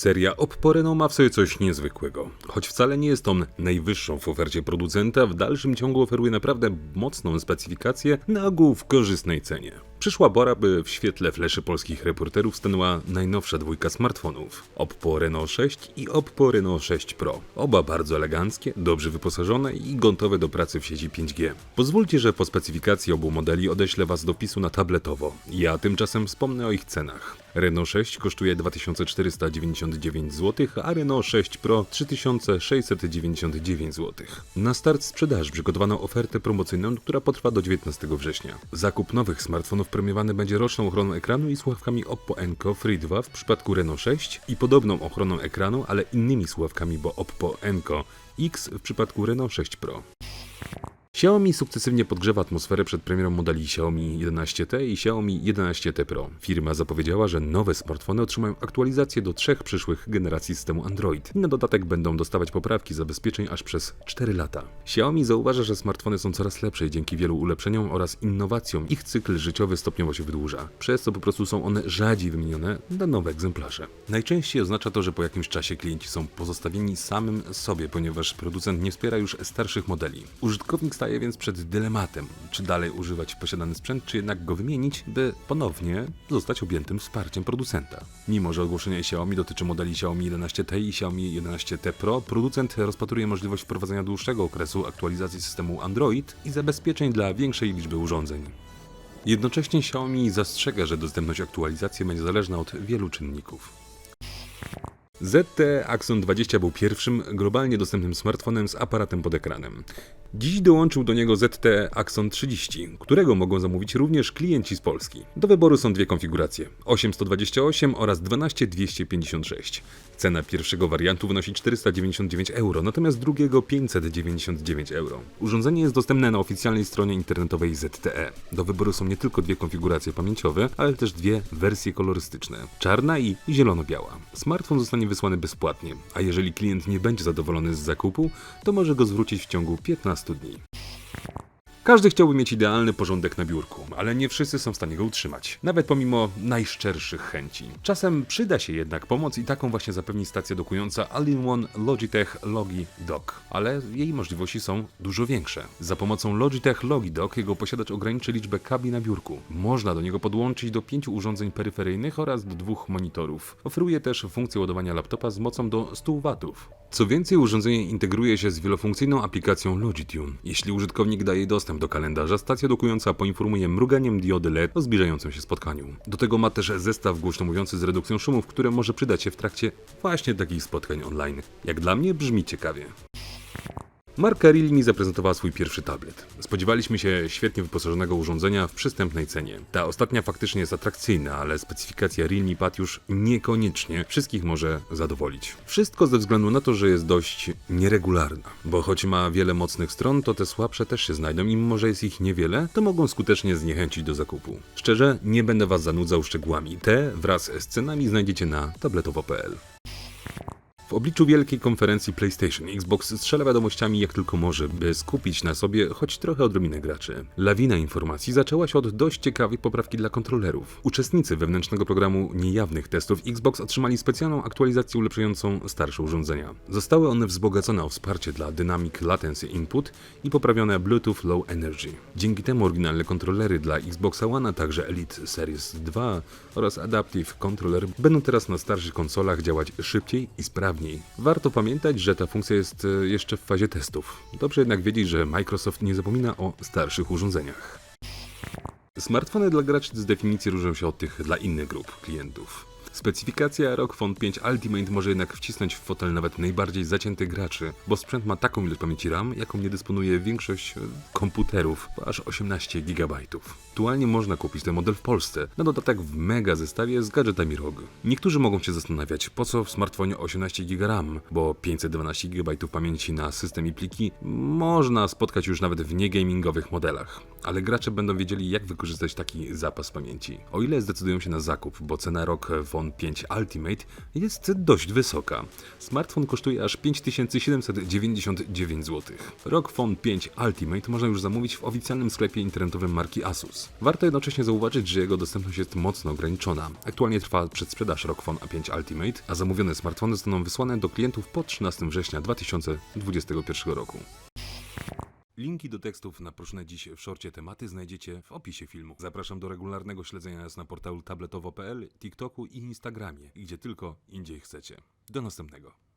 Seria Oppo Reno ma w sobie coś niezwykłego. Choć wcale nie jest on najwyższą w ofercie producenta, w dalszym ciągu oferuje naprawdę mocną specyfikację na ogół w korzystnej cenie. Przyszła pora, by w świetle fleszy polskich reporterów stanęła najnowsza dwójka smartfonów. Oppo Reno 6 i Oppo Reno 6 Pro. Oba bardzo eleganckie, dobrze wyposażone i gotowe do pracy w sieci 5G. Pozwólcie, że po specyfikacji obu modeli odeślę Was do pisu na tabletowo. Ja tymczasem wspomnę o ich cenach. Renault 6 kosztuje 2499 zł, a Renault 6 Pro 3699 zł. Na start sprzedaży przygotowano ofertę promocyjną, która potrwa do 19 września. Zakup nowych smartfonów premiowany będzie roczną ochroną ekranu i słuchawkami Oppo Enco Free 2 w przypadku Renault 6 i podobną ochroną ekranu, ale innymi słuchawkami, bo Oppo Enco X w przypadku Renault 6 Pro. Xiaomi sukcesywnie podgrzewa atmosferę przed premierą modeli Xiaomi 11T i Xiaomi 11T Pro. Firma zapowiedziała, że nowe smartfony otrzymają aktualizację do trzech przyszłych generacji systemu Android. Na dodatek będą dostawać poprawki zabezpieczeń aż przez 4 lata. Xiaomi zauważa, że smartfony są coraz lepsze i dzięki wielu ulepszeniom oraz innowacjom ich cykl życiowy stopniowo się wydłuża, przez co po prostu są one rzadziej wymienione na nowe egzemplarze. Najczęściej oznacza to, że po jakimś czasie klienci są pozostawieni samym sobie, ponieważ producent nie wspiera już starszych modeli. Użytkownik staje więc przed dylematem, czy dalej używać posiadany sprzęt, czy jednak go wymienić, by ponownie zostać objętym wsparciem producenta. Mimo, że ogłoszenie Xiaomi dotyczy modeli Xiaomi 11T i Xiaomi 11T Pro, producent rozpatruje możliwość wprowadzenia dłuższego okresu aktualizacji systemu Android i zabezpieczeń dla większej liczby urządzeń. Jednocześnie Xiaomi zastrzega, że dostępność aktualizacji będzie zależna od wielu czynników. ZT Axon 20 był pierwszym globalnie dostępnym smartfonem z aparatem pod ekranem. Dziś dołączył do niego ZT Axon 30, którego mogą zamówić również klienci z Polski. Do wyboru są dwie konfiguracje: 8128 oraz 12256. Cena pierwszego wariantu wynosi 499 euro, natomiast drugiego 599 euro. Urządzenie jest dostępne na oficjalnej stronie internetowej ZTE. Do wyboru są nie tylko dwie konfiguracje pamięciowe, ale też dwie wersje kolorystyczne: czarna i zielono-biała. Smartfon zostanie wysłany bezpłatnie, a jeżeli klient nie będzie zadowolony z zakupu, to może go zwrócić w ciągu 15 dni. Każdy chciałby mieć idealny porządek na biurku, ale nie wszyscy są w stanie go utrzymać, nawet pomimo najszczerszych chęci. Czasem przyda się jednak pomoc i taką właśnie zapewni stacja dokująca All-in-One Logitech Logi Dock, ale jej możliwości są dużo większe. Za pomocą Logitech Logi Dock jego posiadacz ograniczy liczbę kabli na biurku. Można do niego podłączyć do pięciu urządzeń peryferyjnych oraz do dwóch monitorów. Oferuje też funkcję ładowania laptopa z mocą do 100 W. Co więcej, urządzenie integruje się z wielofunkcyjną aplikacją Logitune. Jeśli użytkownik daje dostęp do kalendarza, stacja dokująca poinformuje mruganiem diody LED o zbliżającym się spotkaniu. Do tego ma też zestaw głośno mówiący z redukcją szumów, które może przydać się w trakcie właśnie takich spotkań online. Jak dla mnie brzmi ciekawie. Marka Realme zaprezentowała swój pierwszy tablet. Spodziewaliśmy się świetnie wyposażonego urządzenia w przystępnej cenie. Ta ostatnia faktycznie jest atrakcyjna, ale specyfikacja Realme Pad już niekoniecznie wszystkich może zadowolić. Wszystko ze względu na to, że jest dość nieregularna, bo choć ma wiele mocnych stron, to te słabsze też się znajdą i mimo, że jest ich niewiele, to mogą skutecznie zniechęcić do zakupu. Szczerze, nie będę Was zanudzał szczegółami. Te wraz z cenami znajdziecie na tabletowo.pl. W obliczu wielkiej konferencji PlayStation, Xbox strzela wiadomościami jak tylko może, by skupić na sobie choć trochę odrobinę graczy. Lawina informacji zaczęła się od dość ciekawej poprawki dla kontrolerów. Uczestnicy wewnętrznego programu niejawnych testów Xbox otrzymali specjalną aktualizację ulepszającą starsze urządzenia. Zostały one wzbogacone o wsparcie dla Dynamic Latency Input i poprawione Bluetooth Low Energy. Dzięki temu oryginalne kontrolery dla Xbox One, a także Elite Series 2 oraz Adaptive Controller będą teraz na starszych konsolach działać szybciej i sprawniej Warto pamiętać, że ta funkcja jest e, jeszcze w fazie testów. Dobrze jednak wiedzieć, że Microsoft nie zapomina o starszych urządzeniach. Smartfony dla graczy z definicji różnią się od tych dla innych grup klientów. Specyfikacja ROG Phone 5 Ultimate może jednak wcisnąć w fotel nawet najbardziej zaciętych graczy, bo sprzęt ma taką ilość pamięci RAM, jaką nie dysponuje większość e, komputerów, aż 18 GB. Aktualnie można kupić ten model w Polsce, na dodatek w mega zestawie z gadżetami ROG. Niektórzy mogą się zastanawiać, po co w smartfonie 18 GB RAM, bo 512 GB pamięci na system i pliki można spotkać już nawet w niegamingowych modelach. Ale gracze będą wiedzieli jak wykorzystać taki zapas pamięci. O ile zdecydują się na zakup, bo cena ROG Phone 5 Ultimate jest dość wysoka. Smartfon kosztuje aż 5799 zł. ROG Phone 5 Ultimate można już zamówić w oficjalnym sklepie internetowym marki Asus. Warto jednocześnie zauważyć, że jego dostępność jest mocno ograniczona. Aktualnie trwa przedsprzedaż ROG Phone A5 Ultimate, a zamówione smartfony zostaną wysłane do klientów po 13 września 2021 roku. Linki do tekstów na dziś w szorcie tematy znajdziecie w opisie filmu. Zapraszam do regularnego śledzenia nas na portalu tabletowo.pl, TikToku i Instagramie, gdzie tylko indziej chcecie. Do następnego.